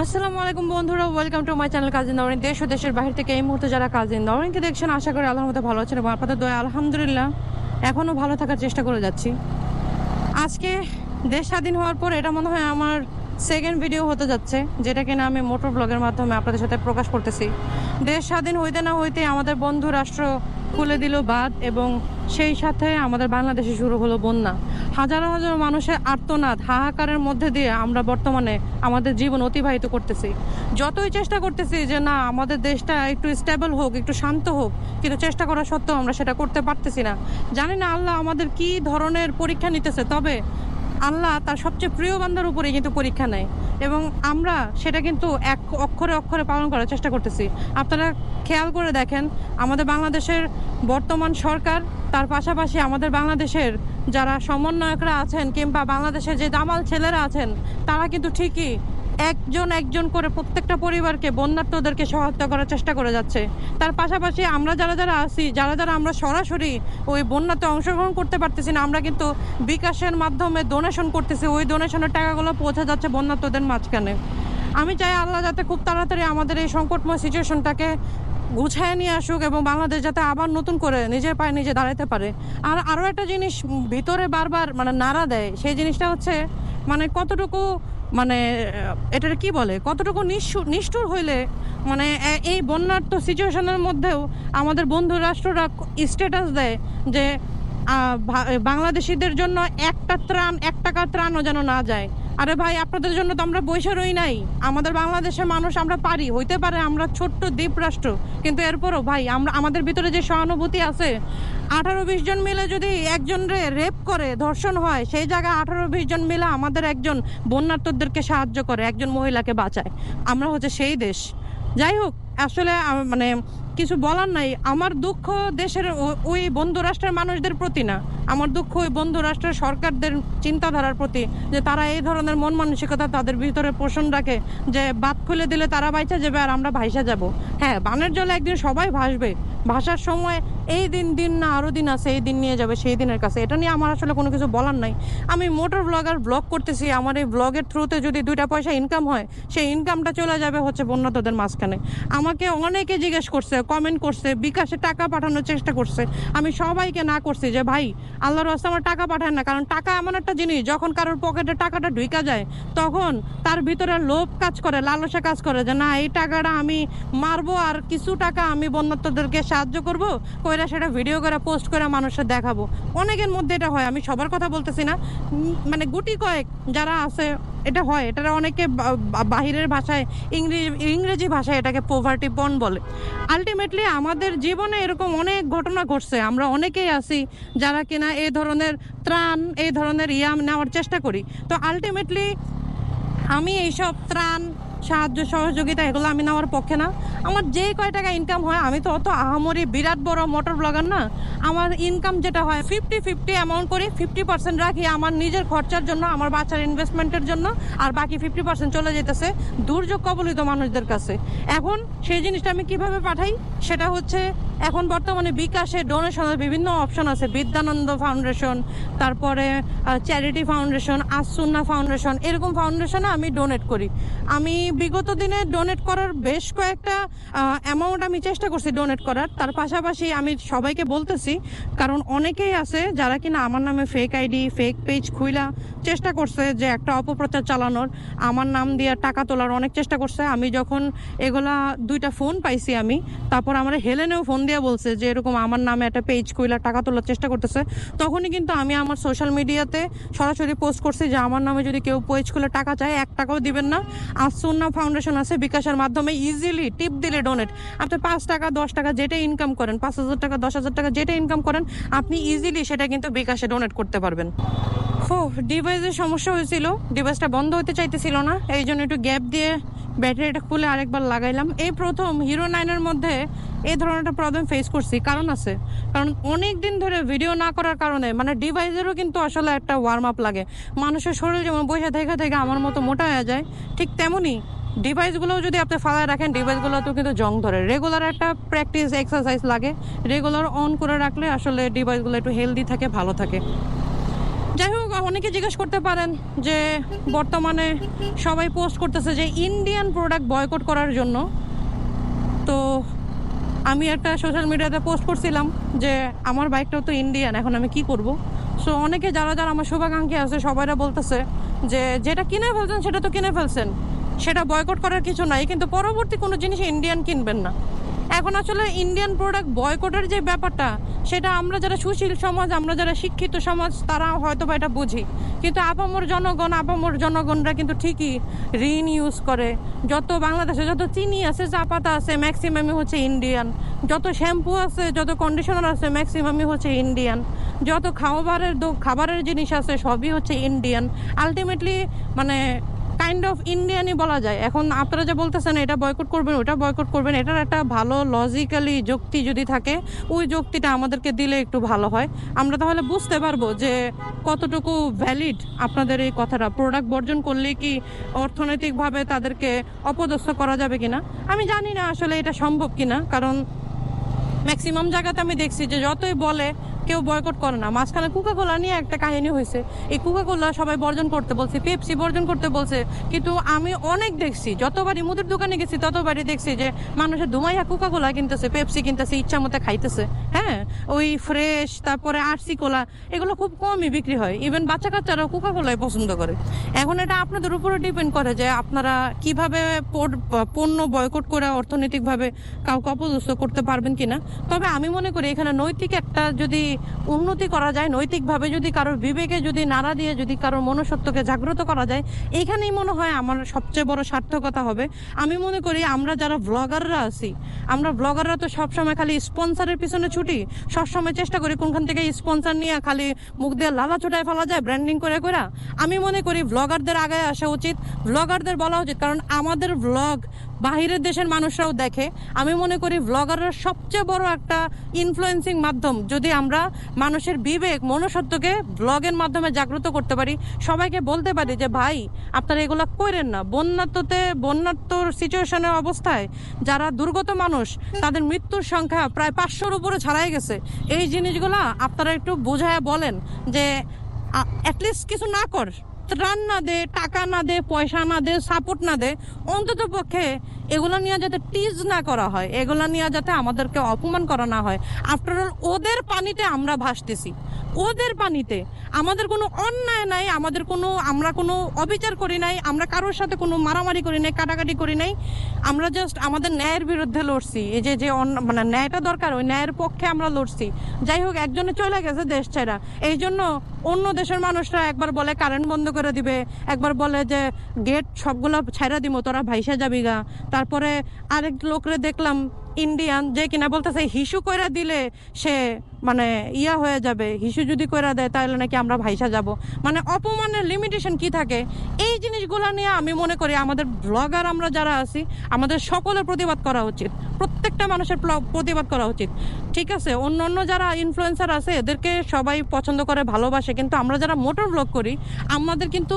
আসসালামু আলাইকুম বন্ধুরা welcome to my channel cousin দাওয়ানি দেশ ও দেশের বাহির থেকে এই মুহূর্তে যারা কাজিন দাওয়ানিকে দেখছেন, আশা করি আল্লাহর মধ্যে ভালো আছেন এবং আপনাদের দয়া আলহামদুলিল্লাহ এখনও ভালো থাকার চেষ্টা করে যাচ্ছি। আজকে দেশ স্বাধীন হওয়ার পর এটা মনে হয় আমার সেকেন্ড ভিডিও হতে যাচ্ছে, যেটা কিনা আমি মোটর ব্লগের মাধ্যমে আপনাদের সাথে প্রকাশ করতেছি। দেশ স্বাধীন হইতে না হইতে আমাদের বন্ধু রাষ্ট্র খুলে দিল বাদ এবং সেই সাথে আমাদের বাংলাদেশে শুরু হলো বন্যা। হাজার হাজার মানুষের আর্তনাদ, হাহাকারের মধ্যে দিয়ে আমরা বর্তমানে আমাদের জীবন অতিবাহিত করতেছি। যতই চেষ্টা করতেছি যে না, আমাদের দেশটা একটু স্টেবল হোক, একটু শান্ত হোক, কিন্তু চেষ্টা করা সত্ত্বেও আমরা সেটা করতে পারতেছি না। জানি না আল্লাহ আমাদের কি ধরনের পরীক্ষা নিতেছে, তবে আল্লাহ তার সবচেয়ে প্রিয় বান্দার উপরে কিন্তু পরীক্ষা নেয় এবং আমরা সেটা কিন্তু এক অক্ষরে অক্ষরে পালন করার চেষ্টা করতেছি। আপনারা খেয়াল করে দেখেন, আমাদের বাংলাদেশের বর্তমান সরকার, তার পাশাপাশি আমাদের বাংলাদেশের যারা সমন্বয়করা আছেন কিংবা বাংলাদেশের যে দামাল ছেলেরা আছেন, তারা কিন্তু ঠিকই একজন একজন করে প্রত্যেকটা পরিবারকে, বন্যার্থদেরকে সহায়তা করার চেষ্টা করে যাচ্ছে। তার পাশাপাশি আমরা যারা যারা আছি, যারা যারা আমরা সরাসরি ওই বন্যাতে অংশগ্রহণ করতে পারতেছি না, আমরা কিন্তু বিকাশের মাধ্যমে ডোনেশন করতেছি, ওই ডোনেশনের টাকাগুলো পৌঁছে যাচ্ছে বন্যার্থদের মাঝখানে। আমি চাই আল্লাহ যাতে খুব তাড়াতাড়ি আমাদের এই সংকটময় সিচুয়েশনটাকে গুছায় নিয়ে আসুক এবং বাংলাদেশ যাতে আবার নতুন করে নিজের পায়ে নিজে দাঁড়াতে পারে। আর আরও একটা জিনিস ভিতরে বারবার মানে নাড়া দেয়, সেই জিনিসটা হচ্ছে মানে কতটুকু মানে এটার কি বলে, কতটুকু নিষ্ঠুর নিষ্ঠুর হইলে মানে এই বন্যার্থ সিচুয়েশনের মধ্যেও আমাদের বন্ধু রাষ্ট্ররা স্ট্যাটাস দেয় যে বাংলাদেশিদের জন্য একটা ত্রাণ, এক টাকা ত্রাণও যেন না যায়। আরে ভাই, আপনাদের জন্য তো আমরা বৈশা রই নাই। আমাদের বাংলাদেশের মানুষ আমরা পারি, হইতে পারে আমরা ছোট্ট দ্বীপ রাষ্ট্র কিন্তু এরপরও ভাই, আমরা আমাদের ভিতরে যে সহানুভূতি আছে আঠারো বিশ জন মিলে যদি একজনরে রেপ করে, ধর্ষণ হয়, সেই জায়গায় আঠারো বিশ জন মিলে আমাদের একজন বন্যার্থদেরকে সাহায্য করে, একজন মহিলাকে বাঁচায়। আমরা হচ্ছে সেই দেশ। যাই হোক, আসলে মানে কিছু বলার নাই। আমার দুঃখ দেশের ওই বন্ধু রাষ্ট্রের মানুষদের প্রতি না। আমার দুঃখ ওই বন্ধু রাষ্ট্রের সরকারদের চিন্তাধারার প্রতি, যে তারা এই ধরনের মন মানসিকতা তাদের ভিতরে পোষণ রাখে, যে বাদ খুলে দিলে তারা বাইচা যাবে আর আমরা ভাইসা যাব। হ্যাঁ বানের জলে একদিন সবাই ভাসবে। ভাসার সময় এই দিন দিন না আরও দিন আছে, এই দিন নিয়ে যাবে, সেই দিনের কাছে। এটা নিয়ে আমার আসলে কোনো কিছু বলার নাই। আমি মোটর ব্লগার ব্লগ করতেছি। আমার এই ব্লগের থ্রুতে যদি দুইটা পয়সা ইনকাম হয়, সেই ইনকামটা চলে যাবে হচ্ছে বন্যাতদের মাঝখানে। আমাকে অনেকে জিজ্ঞেস করছে কমেন্ট করছে, বিকাশে টাকা পাঠানোর চেষ্টা করছে। আমি সবাইকে না করছি যে, ভাই, আল্লাহর রাস্তা আমার টাকা পাঠায় না। কারণ টাকা এমন একটা জিনিস, যখন কারোর পকেটে টাকাটা ঢুকা যায়, তখন তার ভিতরে লোভ কাজ করে, লালসা কাজ করে যে, না, এই টাকাটা আমি মারবো আর কিছু টাকা আমি বন্যার্থদেরকে সাহায্য করব কইরা সেটা ভিডিও করে পোস্ট করে মানুষের দেখাবো। অনেকের মধ্যে এটা হয়, আমি সবার কথা বলতেছি না। মানে গুটি কয়েক যারা আছে, এটা হয়। এটা অনেকে বাহিরের ভাষায় ইংরেজি ইংরেজি ভাষায় এটাকে পোভার্টি পন বলে। আলটিমেটলি আমাদের জীবনে এরকম অনেক ঘটনা ঘটছে। আমরা অনেকেই আছি যারা কিনা এই ধরনের ত্রাণ, এই ধরনের ইয়াম নেওয়ার চেষ্টা করি। তো আলটিমেটলি আমি এইসব ত্রাণ, সাহায্য, সহযোগিতা এগুলো আমি নেওয়ার পক্ষে না। আমার যে কয় টাকা ইনকাম হয়, আমি তো অত আহামরি বিরাট বড় মোটর ব্লগার না। আমার ইনকাম যেটা হয় ফিফটি ফিফটি অ্যামাউন্ট করি ফিফটি পার্সেন্ট রাখি আমার নিজের খরচার জন্য, আমার বাচ্চার ইনভেস্টমেন্টের জন্য, আর বাকি ফিফটি পার্সেন্ট চলে যেতেছে দুর্যোগ কবলিত মানুষদের কাছে। এখন সেই জিনিসটা আমি কীভাবে পাঠাই? সেটা হচ্ছে এখন বর্তমানে বিকাশে ডোনেশনের বিভিন্ন অপশন আছে, বিদ্যানন্দ ফাউন্ডেশন, তারপরে চ্যারিটি ফাউন্ডেশন, আসুন্না ফাউন্ডেশন, এরকম ফাউন্ডেশনে আমি ডোনেট করি। আমি বিগত দিনে ডোনেট করার বেশ কয়েকটা অ্যামাউন্ট আমি চেষ্টা করছি ডোনেট করার। তার পাশাপাশি আমি সবাইকে বলতেছি, কারণ অনেকেই আছে যারা কিনা আমার নামে ফেক আইডি ফেক পেজ খুইলা চেষ্টা করছে যে একটা অপপ্রচার চালানোর। আমার নাম দিয়ে টাকা তোলার অনেক চেষ্টা করছে। আমি যখন এগুলা দুইটা ফোন পাইছি আমি, তারপর আমার হেলেনেও ফোন দিয়ে বলছে যে এরকম আমার নামে একটা পেজ খুইলা টাকা তোলার চেষ্টা করতেছে, তখনই কিন্তু আমি আমার সোশ্যাল মিডিয়াতে সরাসরি পোস্ট করছি যে আমার নামে যদি কেউ পেজ খুলে টাকা চায়, এক টাকাও দিবেন না। আসুন্না ফাউন্ডেশন আছে বিকাশের মাধ্যমে ইজিলি টিপ দিলে ডোনেট আপনি পাঁচ টাকা, দশ টাকা যেটা ইনকাম করেন, পাঁচ হাজার টাকা, দশ হাজার টাকা যেটা ইনকাম করেন, আপনি ইজিলি সেটা কিন্তু বিকাশে ডোনেট করতে পারবেন। ও ডিভাইসের সমস্যা হয়েছিল ডিভাইসটা বন্ধ হতে চাইতেছিল না এই জন্য একটু গ্যাপ দিয়ে ব্যাটারিটা খুলে আরেকবার লাগাইলাম। এই প্রথম হিরো নাইনের মধ্যে এই ধরনের একটা প্রবলেম ফেস করছি। কারণ আছে। কারণ অনেক দিন ধরে ভিডিও না করার কারণে মানে ডিভাইসেরও কিন্তু আসলে একটা ওয়ার্ম আপ লাগে। মানুষের শরীর যেমন বসে থেকে থেকে আমার মতো মোটা হয়ে যায়, ঠিক তেমনই ডিভাইসগুলোও যদি আপনি ফালায় রাখেন ডিভাইসগুলোতেও কিন্তু জং ধরে। রেগুলার একটা প্র্যাকটিস এক্সারসাইজ লাগে। রেগুলার অন করে রাখলে আসলে ডিভাইসগুলো একটু হেলদি থাকে, ভালো থাকে। যাই হোক, অনেকে জিজ্ঞেস করতে পারেন যে, বর্তমানে সবাই পোস্ট করতেছে যে ইন্ডিয়ান প্রোডাক্ট বয়কট করার জন্য আমি একটা সোশ্যাল মিডিয়াতে পোস্ট করছিলাম যে আমার বাইকটাও তো ইন্ডিয়ান এখন আমি কি করব? সো অনেকে যারা যারা আমার শুভাকাঙ্ক্ষী আছে, সবাইরা বলতেছে যে যেটা কিনে ফেলছেন সেটা তো কিনে ফেলছেন। সেটা বয়কট করার কিছু নাই, কিন্তু পরবর্তী কোনো জিনিস ইন্ডিয়ান কিনবেন না। এখন আসলে ইন্ডিয়ান প্রোডাক্ট বয়কটের যে ব্যাপারটা, সেটা আমরা যারা সুশীল সমাজ, আমরা যারা শিক্ষিত সমাজ তারা হয়তো বা এটা বুঝি। কিন্তু আপামর জনগণ, আপামর জনগণরা কিন্তু ঠিকই ঋণ ইউজ করে। যত বাংলাদেশে যত চিনি আছে চা পাতা আছে ম্যাক্সিমামই হচ্ছে ইন্ডিয়ান যত শ্যাম্পু আছে, যত কন্ডিশনার আছে ম্যাক্সিমামই হচ্ছে ইন্ডিয়ান যত খাবারের খাবারের জিনিস আছে, সবই হচ্ছে ইন্ডিয়ান আলটিমেটলি মানে কাইন্ড অফ ইন্ডিয়ানই বলা যায়। এখন আপনারা যে বলতেছেন, এটা বয়কট করবেন, ওটা বয়কট করবেন, এটার একটা ভালো লজিক্যালি যুক্তি যদি থাকে, ওই যুক্তিটা আমাদেরকে দিলে একটু ভালো হয়। আমরা তাহলে বুঝতে পারব যে কতটুকু ভ্যালিড আপনাদের এই কথাটা। প্রোডাক্ট বর্জন করলে কি অর্থনৈতিকভাবে তাদেরকে অপদস্থ করা যাবে কিনা? আমি জানি না আসলে এটা সম্ভব কিনা, কারণ ম্যাক্সিমাম জায়গাতে আমি দেখছি যে যতই বলে কেউ বয়কট করে না। মাঝখানে কুকা কোলা নিয়ে একটা কাহিনী হয়েছে। এই কুকা কোলা সবাই বর্জন করতে বলছে পেপসি বর্জন করতে বলছে। কিন্তু আমি অনেক দেখছি, যতবারই মুদির দোকানে গেছি, ততবারই দেখছি যে মানুষের ধুমাইয়া কুকা কোলা কিনতেছে পেপসি কিনতেছে ইচ্ছা মতো খাইতেছে। হ্যাঁ ওই ফ্রেশ তারপরে আরসি কোলা এগুলো খুব কমই বিক্রি হয়। ইভেন বাচ্চা কাচ্চারাও কুকা কোলাই পছন্দ করে। এখন এটা আপনাদের উপরে ডিপেন্ড করে যে আপনারা কীভাবে পণ্য বয়কট করে অর্থনৈতিকভাবে কাউকে অপদস্থ করতে পারবেন কিনা। তবে আমি মনে করি এখানে নৈতিক একটা যদি উন্নতি করা যায়, নৈতিকভাবে যদি কারোর বিবেকে যদি নাড়া দিয়ে যদি কারোর মনুষ্যত্বকে জাগ্রত করা যায় এখানেই মনে হয় আমার সবচেয়ে বড় সার্থকতা হবে। আমি মনে করি আমরা যারা ব্লগাররা আছি, আমরা ব্লগাররা তো সবসময় খালি স্পন্সরের পিছনে ছুটি, সবসময় চেষ্টা করি কোনখান থেকে স্পন্সর নিয়ে খালি মুখ দিয়ে লালা ছোটায় ফেলা যায় ব্র্যান্ডিং করে করে আমি মনে করি ব্লগারদের আগে আসা উচিত। ব্লগারদের বলা উচিত, কারণ আমাদের ব্লগ বাহিরের দেশের মানুষরাও দেখে। আমি মনে করি ব্লগাররা সবচেয়ে বড় একটা ইনফ্লুয়েন্সিং মাধ্যম। যদি আমরা মানুষের বিবেক, মনুষ্যত্বকে ব্লগের মাধ্যমে জাগ্রত করতে পারি, সবাইকে বলতে পারি যে, ভাই, আপনারা এগুলো করেন না। বন্যাত্মতে বন্যাত্মর সিচুয়েশনের অবস্থায় যারা দুর্গত মানুষ, তাদের মৃত্যুর সংখ্যা প্রায় পাঁচশোর উপরে ছাড়াই গেছে। এই জিনিসগুলা আপনারা একটু বোঝায় বলেন যে অ্যাটলিস্ট কিছু না কর। ত্রাণ না দে টাকা না দে পয়সা না দে সাপোর্ট না দে অন্তত পক্ষে এগুলো নিয়ে যাতে টিজ না করা হয়, এগুলো নিয়ে যাতে আমাদেরকে অপমান করা না হয়। আফটার অল ওদের পানিতে আমরা ভাসতেছি। ওদের পানিতে আমাদের কোনো অন্যায় নাই, আমাদের কোনো, আমরা কোনো অবিচার করি নাই, আমরা কারোর সাথে কোনো মারামারি করি নাই, কাটাকাটি করি নাই। আমরা জাস্ট আমাদের ন্যায়ের বিরুদ্ধে লড়ছি। এই যে যে মানে ন্যায়টা দরকার, ওই ন্যায়ের পক্ষে আমরা লড়ছি। যাই হোক, একজনে চলে গেছে দেশ ছেড়া। এই জন্য অন্য দেশের মানুষরা একবার বলে কারেন্ট বন্ধ করে দিবে, একবার বলে যে গেট সবগুলো ছাইরা দিব তোরা ভাইসা যাবি গা। তারপরে আরেক লোকরে দেখলাম ইন্ডিয়ান, যে কিনা বলতেছে হিসু কইরা দিলে সে মানে ইয়া হয়ে যাবে। হিসু যদি কইরা দেয় তাহলে নাকি আমরা ভাইসা যাব। মানে অপমানের লিমিটেশন কি থাকে? এই জিনিসগুলো নিয়ে আমি মনে করি আমাদের ব্লগার আমরা যারা আছি, আমাদের সকলের প্রতিবাদ করা উচিত। প্রত্যেকটা মানুষের প্রতিবাদ করা উচিত। ঠিক আছে অন্য অন্য যারা ইনফ্লুয়েন্সার আছে, এদেরকে সবাই পছন্দ করে, ভালোবাসে, কিন্তু আমরা যারা মোটর ব্লগ করি, আমাদের কিন্তু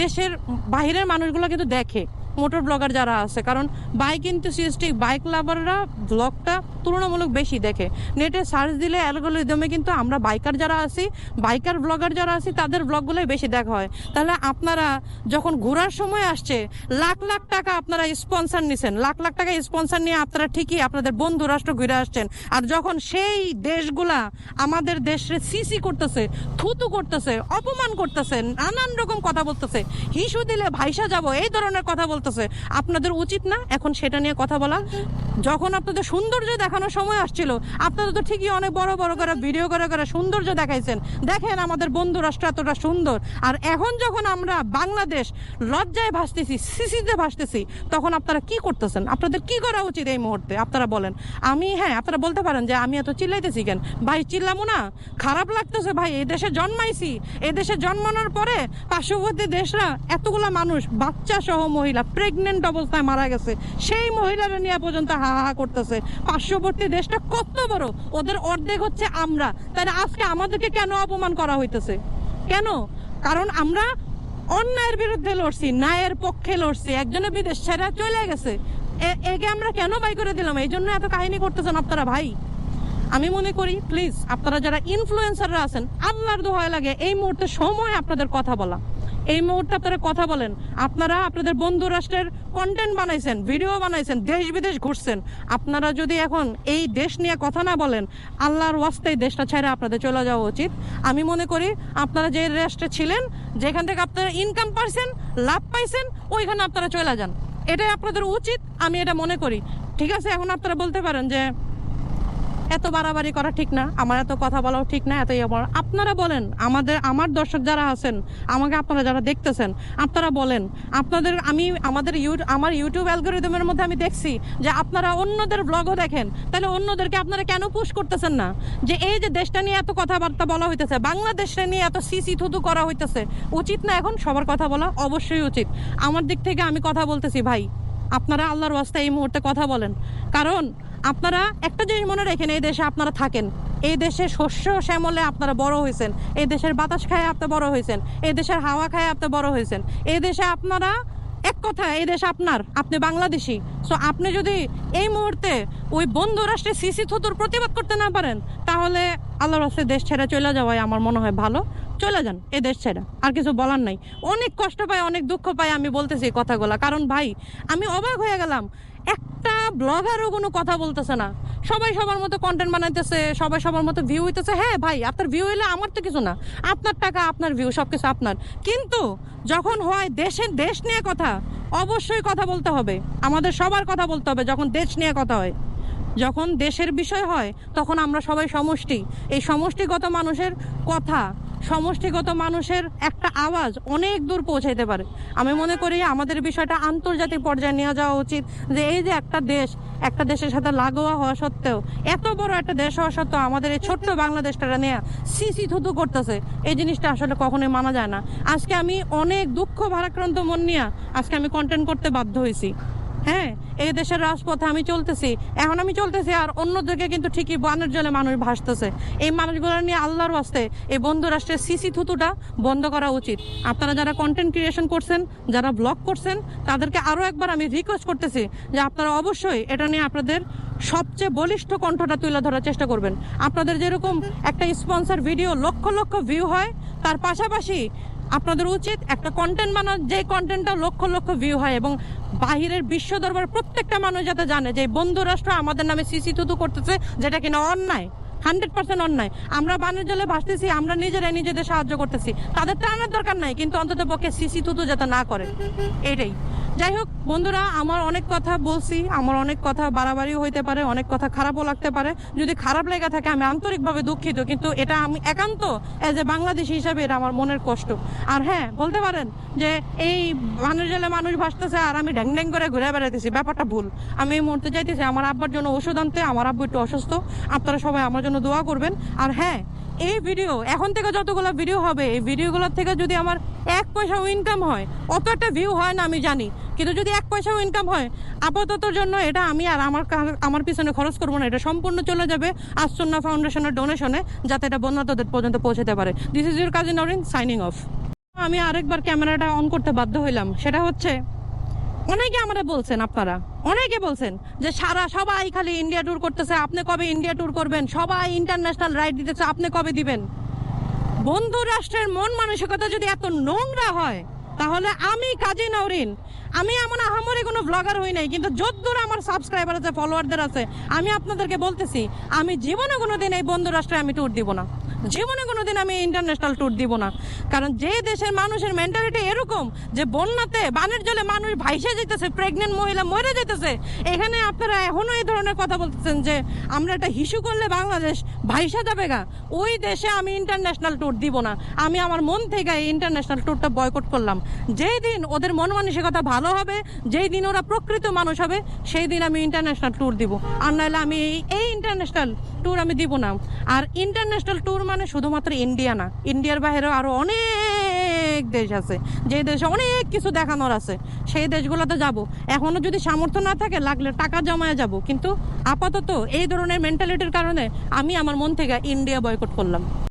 দেশের বাইরের মানুষগুলো কিন্তু দেখে। মোটর ব্লগার যারা আছে, কারণ বাইক ইন্থুসিয়াস্টিক বাইক লাভাররা ব্লগটা তুলনামূলক বেশি দেখে। নেটে সার্চ দিলে অ্যালগোরিদমে কিন্তু আমরা বাইকার যারা আছি বাইকার ব্লগার যারা আছি, তাদের ব্লগগুলোই বেশি দেখা হয়। তাহলে আপনারা যখন ঘোরার সময় আসছে, লাখ লাখ টাকা আপনারা স্পন্সর নিছেন। লাখ লাখ টাকা স্পন্সর নিয়ে আপনারা ঠিকই আপনাদের বন্ধু রাষ্ট্র ঘুরে আসছেন। আর যখন সেই দেশগুলা আমাদের দেশে সিসি করতেছে, থুতু করতেছে, অপমান করতেছে, নানান রকম কথা বলতেছে, হিসু দিলে ভাইসা যাব, এই ধরনের কথা বলতেছে, আপনাদের উচিত না এখন সেটা নিয়ে কথা বলা। যখন আপনাদের সৌন্দর্য দেখানোর সময় আসছিল, আপনারা তো ঠিকই অনেক বড় বড় করে, ভিডিও করে করে সৌন্দর্য দেখাইছেন। দেখেন আমাদের বন্ধু রাষ্ট্র এতটা সুন্দর। আর এখন যখন আমরা বাংলাদেশ লজ্জায় ভাসতেছি, সিসিতে ভাসতেছি, তখন আপনারা কি করতেছেন? আপনাদের কি করা উচিত এই মুহূর্তে? আপনারা বলেন, আমি হ্যাঁ আপনারা বলতে পারেন যে আমি এত চিল্লাইতেছি কেন? ভাই, চিল্লামো না। খারাপ লাগতেছে, ভাই, এই দেশে জন্মাইছি। এ দেশে জন্মানোর পরে পার্শ্ববর্তী দেশরা এতগুলা মানুষ বাচ্চা সহ মহিলা প্রেগনেন্ট অবস্থায় মারা গেছে। সেই মহিলারা নিয়ে পর্যন্ত হা হা করতেছে। পার্শ্ববর্তী দেশটা কত বড়? ওদের অর্ধেক হচ্ছে আমরা। তাহলে আজকে আমাদেরকে কেন অপমান করা হইতেছে? কেন? কারণ আমরা অন্যায়ের বিরুদ্ধে লড়ছি, ন্যায়ের পক্ষে লড়ছি, একজনের বিদেশ ছেড়ে চলে গেছে। একে আমরা কেন বাই করে দিলাম? এই জন্য এত কাহিনী করতেছেন আপনারা ভাই। আমি মনে করি প্লিজ আপনারা যারা ইনফ্লুয়েন্সাররা আছেন, আল্লাহর দোহায় লাগে এই মুহূর্তে সময় আপনাদের কথা বলা। এই মুহূর্তে আপনারা কথা বলেন। আপনারা আপনাদের বন্ধু রাষ্ট্রের কন্টেন্ট বানাইছেন ভিডিও বানাইছেন, দেশ বিদেশ ঘুরছেন। আপনারা যদি এখন এই দেশ নিয়ে কথা না বলেন, আল্লাহর ওয়াস্তেই দেশটা ছেড়ে আপনাদের চলে যাওয়া উচিত। আমি মনে করি আপনারা যে রাষ্ট্রে ছিলেন, যেখান থেকে আপনারা ইনকাম পাইছেন, লাভ পাইছেন, ওইখানে আপনারা চলে যান। এটাই আপনাদের উচিত, আমি এটা মনে করি। ঠিক আছে, এখন আপনারা বলতে পারেন যে এত বাড়াবাড়ি করা ঠিক না, আমার এত কথা বলাও ঠিক না এত ইয়ে বলা আপনারা বলেন, আমাদের আমার দর্শক যারা আছেন, আমাকে আপনারা যারা দেখতেছেন, আপনারা বলেন, আপনাদের আমি আমাদের ইউ আমার ইউটিউব অ্যালগোরিদমের মধ্যে আমি দেখছি যে আপনারা অন্যদের ব্লগও দেখেন, তাহলে অন্যদেরকে আপনারা কেন পুশ করতেছেন না? যে এই যে দেশটা নিয়ে এত কথাবার্তা বলা হইতেছে, বাংলাদেশটা নিয়ে এত সিসি থুতু করা হইতেছে, উচিত না এখন? সবার কথা বলা অবশ্যই উচিত। আমার দিক থেকে আমি কথা বলতেছি, ভাই, আপনারা আল্লাহর ওয়াস্তে এই মুহূর্তে কথা বলেন। কারণ আপনারা একটা জিনিস মনে রেখেন, এই দেশে আপনারা থাকেন। এই দেশে শস্য শ্যামলে আপনারা বড় হয়েছেন। এই দেশের বাতাস খায় আপনি বড় হয়েছেন। এই দেশের হাওয়া খায় আপনি বড় হয়েছেন। এই দেশে আপনারা, এক কথা, এই দেশ আপনার, আপনি বাংলাদেশি। সো আপনি যদি এই মুহূর্তে ওই বন্ধু রাষ্ট্রের সিসি থুতুর প্রতিবাদ করতে না পারেন, তাহলে আল্লাহর রাস্তায় দেশ ছেড়ে চলে যাওয়াই আমার মনে হয় ভালো। চলে যান এ দেশ ছেড়ে, আর কিছু বলার নাই। অনেক কষ্ট পায়, অনেক দুঃখ পায় আমি বলতেছি কথাগুলো। কারণ ভাই, আমি অবাক হয়ে গেলাম। একটা ব্লগারও কোনো কথা বলতেছে না। সবাই সবার মতো কন্টেন্ট বানাইতেছে, সবাই সবার মতো ভিউ হইতেছে। হ্যাঁ ভাই, আপনার ভিউ হইলে আমার তো কিছু না। আপনার টাকা, আপনার ভিউ সব কিছু আপনার। কিন্তু যখন হয় দেশের দেশ নিয়ে কথা, অবশ্যই কথা বলতে হবে। আমাদের সবার কথা বলতে হবে যখন দেশ নিয়ে কথা হয়। যখন দেশের বিষয় হয়, তখন আমরা সবাই সমষ্টি। এই সমষ্টিগত মানুষের কথা সমষ্টিগত মানুষের একটা আওয়াজ অনেক দূর পৌঁছাইতে পারে। আমি মনে করি আমাদের বিষয়টা আন্তর্জাতিক পর্যায়ে নিয়ে যাওয়া উচিত যে এই যে একটা দেশ, একটা দেশের সাথে লাগোয়া হওয়া সত্ত্বেও, এত বড় একটা দেশ হওয়া সত্ত্বেও আমাদের এই ছোট্ট বাংলাদেশটা নিয়ে সিসি থুতু করতেছে, এই জিনিসটা আসলে কখনোই মানা যায় না। আজকে আমি অনেক দুঃখ ভারাক্রান্ত মন নিয়ে আজকে আমি কন্টেন্ট করতে বাধ্য হয়েছি হ্যাঁ এই দেশের রাজপথে আমি চলতেছি। এখন আমি চলতেছি আর অন্য অন্যদিকে কিন্তু ঠিকই বানের জলে মানুষ ভাসতেছে। এই মানুষগুলো নিয়ে আল্লাহর ওয়াস্তে এই বন্ধু রাষ্ট্রের সিসি থুতুটা বন্ধ করা উচিত। আপনারা যারা কন্টেন্ট ক্রিয়েশন করছেন, যারা ব্লগ করছেন, তাদেরকে আরও একবার আমি রিকোয়েস্ট করতেছি যে আপনারা অবশ্যই এটা নিয়ে আপনাদের সবচেয়ে বলিষ্ঠ কণ্ঠটা তুলে ধরার চেষ্টা করবেন। আপনাদের যেরকম একটা sponsor video lakh lakh view হয়, তার পাশাপাশি আপনাদের উচিত একটা কন্টেন্ট বানানো যে কন্টেন্টটা লক্ষ লক্ষ ভিউ হয় এবং বাহিরের বিশ্ব দরবার প্রত্যেকটা মানুষ যাতে জানে যে বন্ধু রাষ্ট্র আমাদের নামে সিসি তুতু করতেছে, যেটা কিনা অন্যায়। হান্ড্রেড পার্সেন্ট অন্যায়। আমরা বানের জলে ভাসতেছি আমরা নিজেরাই নিজেদের সাহায্য করতেছি। তাদের তো আনার দরকার নাই, কিন্তু অন্তত পক্ষে সিসি তুতু যাতে না করে। এটাই যাই হোক, বন্ধুরা, আমার অনেক কথা বলছি, আমার অনেক কথা বাড়াবাড়িও হইতে পারে, অনেক কথা খারাপও লাগতে পারে। যদি খারাপ লেগে থাকে, আমি আন্তরিকভাবে দুঃখিত, কিন্তু এটা আমি একান্ত এজ এ বাংলাদেশি হিসাবে এটা আমার মনের কষ্ট। আর হ্যাঁ বলতে পারেন যে এই বানের জলে মানুষ ভাসতেছে আর আমি ড্যাং ড্যাং করে ঘুরে বেড়াইতেছি, ব্যাপারটা ভুল। আমি এই মুহূর্তে চাইতেছি আমার আব্বার জন্য ওষুধ আনতে, আমার আব্বু একটু অসুস্থ। আপনারা সবাই আমার জন্য দোয়া করবেন। আর হ্যাঁ এই ভিডিও এখন থেকে যতগুলো ভিডিও হবে, এই ভিডিওগুলোর থেকে যদি আমার এক পয়সাও ইনকাম হয়, অত একটা ভিউ হয় না আমি জানি। কিন্তু যদি এক পয়সাও ইনকাম হয়, আপাততর জন্য এটা আমি আর আমার আমার পিছনে খরচ করব না। এটা সম্পূর্ণ চলে যাবে আসন্না ফাউন্ডেশনের ডোনেশনে যাতে এটা বন্যাতদের পর্যন্ত পৌঁছাতে পারে। This is your cousin Nourin signing off আমি আরেকবার ক্যামেরাটা অন করতে বাধ্য হইলাম। সেটা হচ্ছে অনেকে আমরা বলছেন আপনারা, অনেকে বলছেন যে সারা সবাই খালি ইন্ডিয়া ট্যুর করতেছে, আপনি কবে ইন্ডিয়া ট্যুর করবেন? সবাই ইন্টারন্যাশনাল রাইড দিতেছে, আপনি কবে দিবেন? বন্ধু রাষ্ট্রের মন মানসিকতা যদি এত নোংরা হয়, তাহলে আমি কাজী নওরিন, আমি এমন আহামরি কোনো ব্লগার হই নাই, কিন্তু যদ্দূর আমার সাবস্ক্রাইবার আছে ফলোয়ারদের আছে, আমি আপনাদেরকে বলতেছি, আমি জীবনে কোনো দিন এই বন্ধু রাষ্ট্রে আমি ট্যুর দিব না। জীবনে কোনোদিন আমি ইন্টারন্যাশনাল ট্যুর দিব না। কারণ যে দেশের মানুষের মেন্টালিটি এরকম যে বন্যাতে বানের জলে মানুষ ভাইসে যেতেছে প্রেগনেন্ট মহিলা মরে যেতেছে এখানে আপনারা এখনও এই ধরনের কথা বলতেছেন যে আমরা একটা হিসু করলে বাংলাদেশ ভাইসা যাবে গা। ওই দেশে আমি ইন্টারন্যাশনাল ট্যুর দিব না। আমি আমার মন থেকে এই ইন্টারন্যাশনাল ট্যুরটা বয়কট করলাম। যেই দিন ওদের মন মানসিকতা ভালো হবে, যেই দিন ওরা প্রকৃত মানুষ হবে, সেই দিন আমি ইন্টারন্যাশনাল ট্যুর দিব। আর নাহলে আমি এই ইন্টারন্যাশনাল ট্যুর আমি দিব না। আর ইন্টারন্যাশনাল ট্যুর মানে শুধুমাত্র ইন্ডিয়া না। ইন্ডিয়ার বাইরেও আরও অনেক দেশ আছে যে দেশে অনেক কিছু দেখানোর আছে। সেই দেশগুলোতে যাব। এখনও যদি সামর্থ্য না থাকে, লাগলে টাকা জমায় যাব। কিন্তু আপাতত এই ধরনের মেন্টালিটির কারণে আমি আমার মন থেকে ইন্ডিয়া বয়কট করলাম।